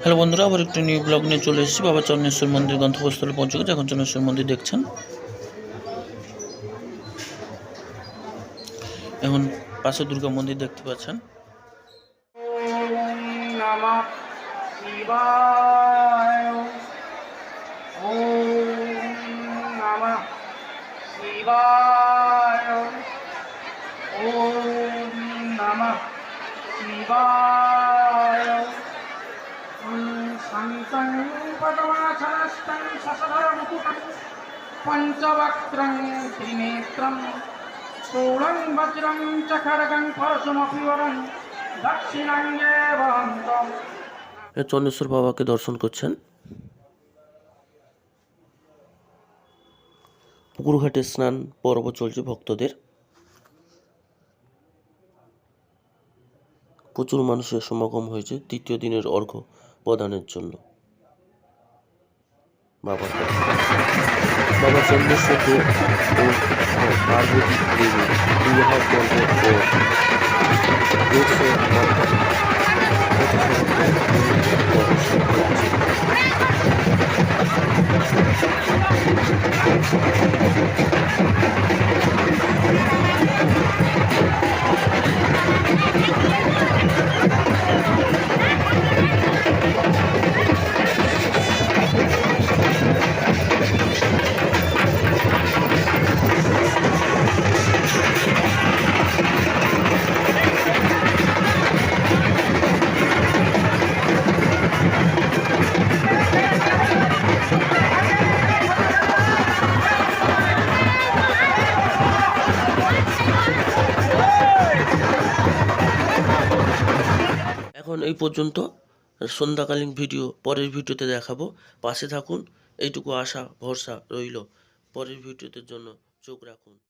Hello বন্ধুরা, আবার একটি নিউ ব্লগ নিয়ে চলে এসেছি। বাবা চন্নেশ্বর মন্দির গন্তব্যস্থলে পৌঁছে গেছে এখন চন্নেশ্বর মন্দির দেখছেন। এখন পাশে দুর্গা মন্দির দেখতে পাচ্ছেন। শিবায় ও নামা শিবায় पद्मासनस्थं शशधरमुकुटं पञ्चवक्त्रं त्रिनेत्रं षोडं वज्रं च खड्गं परशुमपि वरं दक्षिणाङ्गे वहन्तम् চন্দ্রেশ্বর বাবাকে দর্শন করছেন পুকুরঘাটে স্নান পর্ব চলছে ভক্তদের প্রচুর মানুষের সমাগম হয়েছে তৃতীয় দিনের অর্ঘ্য প্রদানের জন্য বাবার কাছে। বাবা চন্দ্রশেখর ও পার্বতী পর দেড়শো এখন এই পর্যন্ত। সন্ধ্যাকালীন ভিডিও, পরের ভিডিওতে দেখাবো। পাশে থাকুন। এইটুকু আশা, ভরসা রইল। পরের ভিডিওতে জন্য চোখ রাখুন।